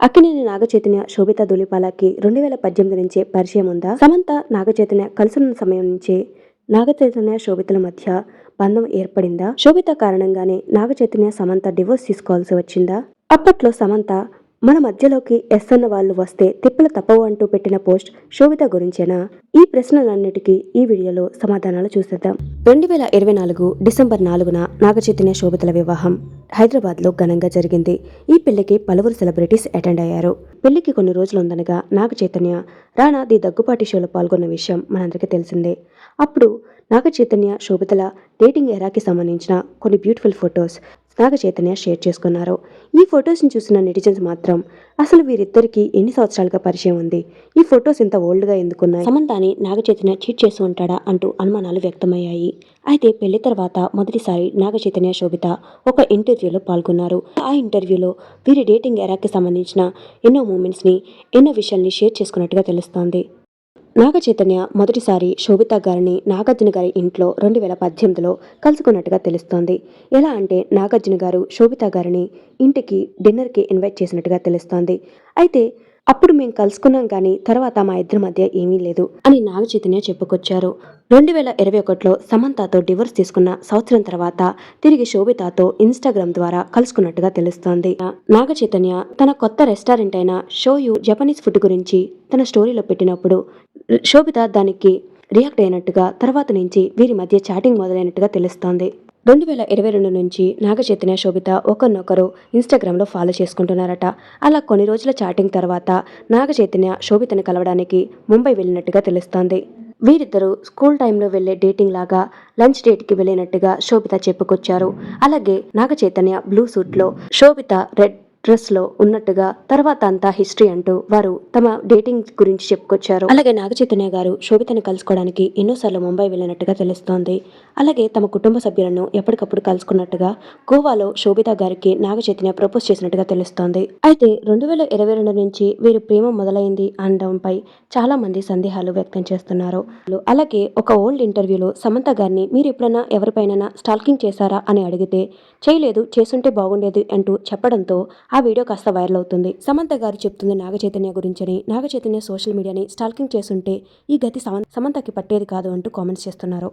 అక్కినేని నాగచైతన్య శోభిత దులిపాలకి రెండు వేల పద్దెనిమిది నుంచే పరిచయం ఉందా? సమంత నాగచైతన్య కలిసిన సమయం నుంచే నాగచైతన్య శోభితల మధ్య బంధం ఏర్పడిందా? శోభిత కారణంగానే నాగచైతన్య సమంత డివోర్స్ తీసుకోవాల్సి వచ్చిందా? అప్పట్లో సమంత మన మధ్యలోకి ఎస్ అన్న వాళ్ళు వస్తే తిప్పలు తప్పవు అంటూ పెట్టిన పోస్ట్ శోభిత గురించేనా? ఈ ప్రశ్నలన్నిటికీ ఈ వీడియోలో సమాధానాలు చూసేద్దాం. రెండు వేల ఇరవై నాలుగు డిసెంబర్ నాలుగున నాగచైతన్య శోభితల వివాహం హైదరాబాద్లో ఘనంగా జరిగింది. ఈ పెళ్ళికి పలువురు సెలబ్రిటీస్ అటెండ్ అయ్యారు. పెళ్ళికి కొన్ని రోజులు ఉందనగా నాగచైతన్య రానా ది దగ్గుపాటి షోలో పాల్గొన్న విషయం మనందరికీ తెలిసిందే. అప్పుడు నాగచైతన్య శోభితల డేటింగ్ ఎరాకి సంబంధించిన కొన్ని beautiful photos Naga Chaitanya share చేసుకున్నారు. ఈ ఫొటోస్ని చూసిన నెటిజన్స్ మాత్రం అసలు వీరిద్దరికి ఎన్ని సంవత్సరాలుగా పరిచయం ఉంది? ఈ ఫొటోస్ ఇంత ఓల్డ్గా ఎందుకున్నాయి? సమంతాని నాగ చైతన్య చీట్ చేసి ఉంటాడా అంటూ అనుమానాలు వ్యక్తమయ్యాయి. అయితే పెళ్ళి తర్వాత మొదటిసారి నాగ చైతన్య శోభిత ఒక ఇంటర్వ్యూలో పాల్గొన్నారు. ఆ ఇంటర్వ్యూలో వీరి డేటింగ్ ఎరాకి సంబంధించిన ఎన్నో మూమెంట్స్ని ఎన్నో విషయాల్ని షేర్ చేసుకున్నట్టుగా తెలుస్తోంది. నాగ చైతన్య మొదటిసారి శోభిత గారిని నాగార్జున గారి ఇంట్లో రెండు వేల పద్దెనిమిదిలో కలుసుకున్నట్టుగా తెలుస్తోంది. ఎలా అంటే నాగార్జున గారు శోభిత గారిని ఇంటికి డిన్నర్కి ఇన్వైట్ చేసినట్టుగా తెలుస్తోంది. అయితే అప్పుడు మేము కలుసుకున్నాం కానీ తర్వాత మా ఇద్దరి మధ్య ఏమీ లేదు అని నాగ చైతన్య చెప్పుకొచ్చారు. రెండు వేల ఇరవై ఒకటిలో సమంతతో డివోర్స్ తీసుకున్న సంవత్సరం తర్వాత తిరిగి శోభితతో ఇన్స్టాగ్రామ్ ద్వారా కలుసుకున్నట్టుగా తెలుస్తోంది. నాగ చైతన్య తన కొత్త రెస్టారెంట్ అయిన షోయు జపనీస్ ఫుడ్ గురించి తన స్టోరీలో పెట్టినప్పుడు శోభిత దానికి రియాక్ట్ అయినట్టుగా తర్వాత నుంచి వీరి మధ్య చాటింగ్ మొదలైనట్టుగా తెలుస్తోంది. రెండు వేల ఇరవై రెండు నుంచి నాగచైతన్య శోభిత ఒకరినొకరు ఇన్స్టాగ్రామ్లో ఫాలో చేసుకుంటున్నారట. అలా కొన్ని రోజుల చాటింగ్ తర్వాత నాగచైతన్య శోభితను కలవడానికి ముంబై వెళ్ళినట్టుగా తెలుస్తోంది. వీరిద్దరూ స్కూల్ టైంలో వెళ్ళే డేటింగ్ లాగా లంచ్ డేట్కి వెళ్ళినట్టుగా శోభిత చెప్పుకొచ్చారు. అలాగే నాగచైతన్య బ్లూ సూట్లో శోభిత రెడ్ డ్రెస్లో ఉన్నట్టుగా తర్వాత అంతా హిస్టరీ అంటూ వారు తమ డేటింగ్ గురించి చెప్పుకొచ్చారు. అలాగే నాగ చైతన్య గారు శోభితని కలుసుకోవడానికి ఎన్నోసార్లు ముంబై వెళ్ళినట్టుగా తెలుస్తోంది. అలాగే తమ కుటుంబ సభ్యులను ఎప్పటికప్పుడు కలుసుకున్నట్టుగా గోవాలో శోభిత గారికి నాగ చైతన్య ప్రపోజ్ చేసినట్టుగా తెలుస్తోంది. అయితే రెండు వేల ఇరవై రెండు నుంచి వీరు ప్రేమ మొదలైంది అనడంపై చాలా మంది సందేహాలు వ్యక్తం చేస్తున్నారు. అలాగే ఒక ఓల్డ్ ఇంటర్వ్యూలో సమంత గారిని మీరు ఎప్పుడైనా ఎవరిపైనా స్టాల్కింగ్ చేశారా? అని అడిగితే చేయలేదు చేసుంటే బాగుండేది అంటూ చెప్పడంతో ఆ ఆ వీడియో కాస్త వైరల్ అవుతుంది. సమంత గారు చెప్తుంది నాగ చైతన్య గురించని. నాగ చైతన్య సోషల్ మీడియాని స్టాల్కింగ్ చేస్తుంటే ఈ గతి సమంతకి పట్టేది కాదు అంటూ కామెంట్స్ చేస్తున్నారు.